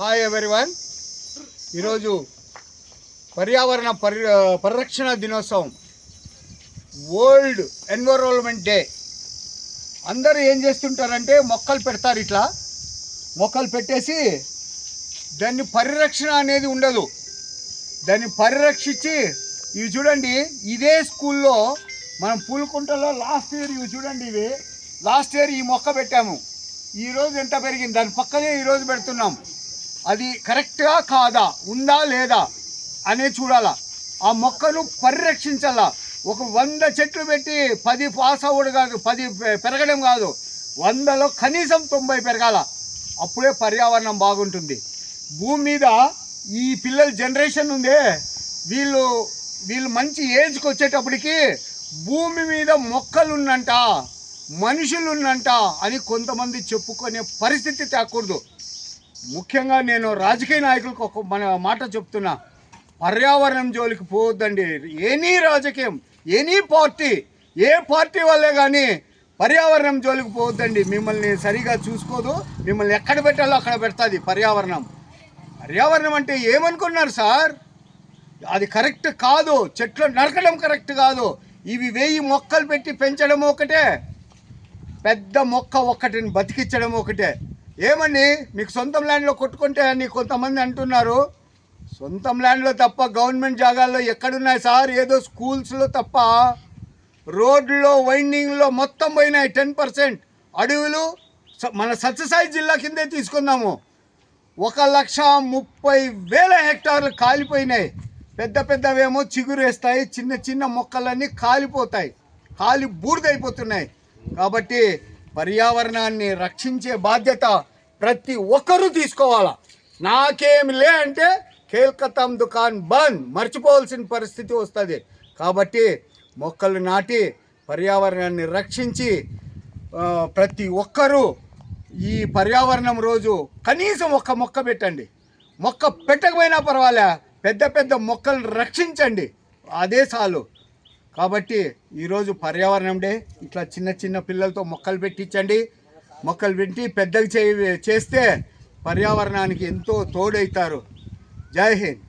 Hi everyone ఈరోజు పర్యావరణ పరి పరిరక్షణ దినోత్సవం. వరల్డ్ ఎన్విరాన్మెంట్ డే అందరూ ఏం చేస్తుంటారంటే మొక్కలు పెడతారు ఇట్లా. మొక్కలు పెట్టేసి దాన్ని పరిరక్షణ అనేది ఉండదు. దాన్ని పరిరక్షించి ఇవి చూడండి ఇదే స్కూల్లో మనం పూలకుంటలో లాస్ట్ ఇయర్ ఇవి చూడండి ఇవి. లాస్ట్ ఇయర్ ఈ మొక్క పెట్టాము. ఈరోజు ఎంత పెరిగింది? దాని పక్కనే ఈరోజు పెడుతున్నాం. అది కరెక్ట్గా కాదా? ఉందా లేదా? అనే చూడాలా. ఆ మొక్కను పరిరక్షించాలా? ఒక వంద చెట్లు పెట్టి పది పాస్ అవ్వడం కాదు పది పెరగడం కాదు. వందలో కనీసం తొంభై పెరగాల? అప్పుడే పర్యావరణం బాగుంటుంది. భూమి మీద ఈ పిల్లల జనరేషన్ ఉందే వీళ్ళు వీళ్ళు మంచి ఏజ్కి వచ్చేటప్పటికి భూమి మీద మొక్కలున్నంట మనుషులున్నంట అని కొంతమంది చెప్పుకునే పరిస్థితి తేకూడదు. ముఖ్యంగా నేను రాజకీయ నాయకులకు ఒక మన మాట చెప్తున్నా. పర్యావరణం జోలికి పోవద్దండి. ఎనీ రాజకీయం ఎనీ పార్టీ ఏ పార్టీ వల్లే కానీ పర్యావరణం జోలికి పోవద్దండి. మిమ్మల్ని సరిగా చూసుకోదు. మిమ్మల్ని ఎక్కడ పెట్టాలో అక్కడ పెడుతుంది పర్యావరణం. పర్యావరణం అంటే ఏమనుకున్నారు సార్? అది కరెక్ట్ కాదు. చెట్లు నరకడం కరెక్ట్ కాదు. ఇవి వెయ్యి మొక్కలు పెట్టి పెంచడం ఒకటే. పెద్ద మొక్క ఒక్కటిని బతికించడం ఒకటే. ఏమని? మీకు సొంతం ల్యాండ్లో కొట్టుకుంటే అని కొంతమంది అంటున్నారు. సొంతం ల్యాండ్లో తప్ప గవర్నమెంట్ జాగాల్లో ఎక్కడున్నాయి సార్? ఏదో స్కూల్స్లో తప్ప. రోడ్లో వైండింగ్లో మొత్తం పోయినాయి టెన్ పర్సెంట్ అడవులు మన సత్యసాయి జిల్లా కిందే తీసుకుందాము. ఒక లక్ష ముప్పై వేల హెక్టార్లు కాలిపోయినాయి. పెద్ద పెద్దవేమో చిగురేస్తాయి చిన్న చిన్న మొక్కలన్నీ కాలిపోతాయి. కాలి బూడిదైపోతున్నాయి. కాబట్టి పర్యావరణాన్ని రక్షించే బాధ్యత ప్రతి ఒక్కరూ తీసుకోవాలా? నాకేమి లే అంటే కేల్కతాం దుకాన్ బంద్ మర్చిపోవాల్సిన పరిస్థితి వస్తుంది. కాబట్టి మొక్కలు నాటి పర్యావరణాన్ని రక్షించి ప్రతి ఒక్కరూ ఈ పర్యావరణం రోజు కనీసం ఒక్క మొక్క పెట్టండి. మొక్క పెట్టకపోయినా పర్వాలే పెద్ద పెద్ద మొక్కలను రక్షించండి. అదే చాలు. కాబట్టి ఈరోజు పర్యావరణం డే. ఇట్లా చిన్న చిన్న పిల్లలతో మొక్కలు పెట్టించండి. మొక్కలు పెట్టి పెద్దగా చే చేస్తే పర్యావరణానికి ఎంతో తోడవుతారు జై హింద్.